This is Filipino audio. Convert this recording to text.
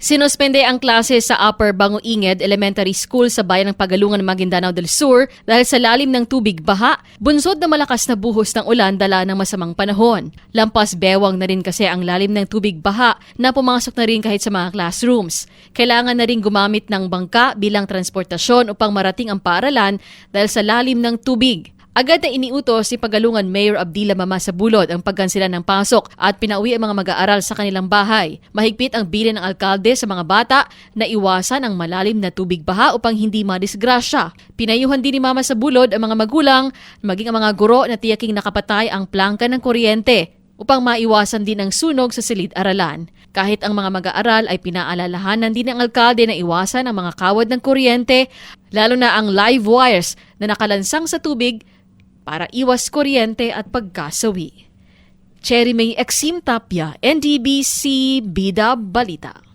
Sinuspende ang klase sa Upper Banguinged Elementary School sa bayan ng Pagalungan ng Maguindanao del Sur dahil sa lalim ng tubig baha, bunsod na malakas na buhos ng ulan dala ng masamang panahon. Lampas bewang na rin kasi ang lalim ng tubig baha na pumasok na rin kahit sa mga classrooms. Kailangan na rin gumamit ng bangka bilang transportasyon upang marating ang paaralan dahil sa lalim ng tubig. Agad na iniutos si Pagalungan Mayor Abdila Mama sa Bulod ang pagkansila ng pasok at pinauwi ang mga mag-aaral sa kanilang bahay. Mahigpit ang bilin ng alkalde sa mga bata na iwasan ang malalim na tubig baha upang hindi madisgrasya. Pinayuhan din ni Mama sa Bulod ang mga magulang, maging ang mga guro na tiyaking nakapatay ang plangka ng kuryente upang maiwasan din ang sunog sa silid-aralan. Kahit ang mga mag-aaral ay pinaalalahanan din ng alkalde na iwasan ang mga kawad ng kuryente, lalo na ang live wires na nakalansang sa tubig para iwas kuryente at pagkasawi. Cherry May Exim Tapia, NDBC Bida Balita.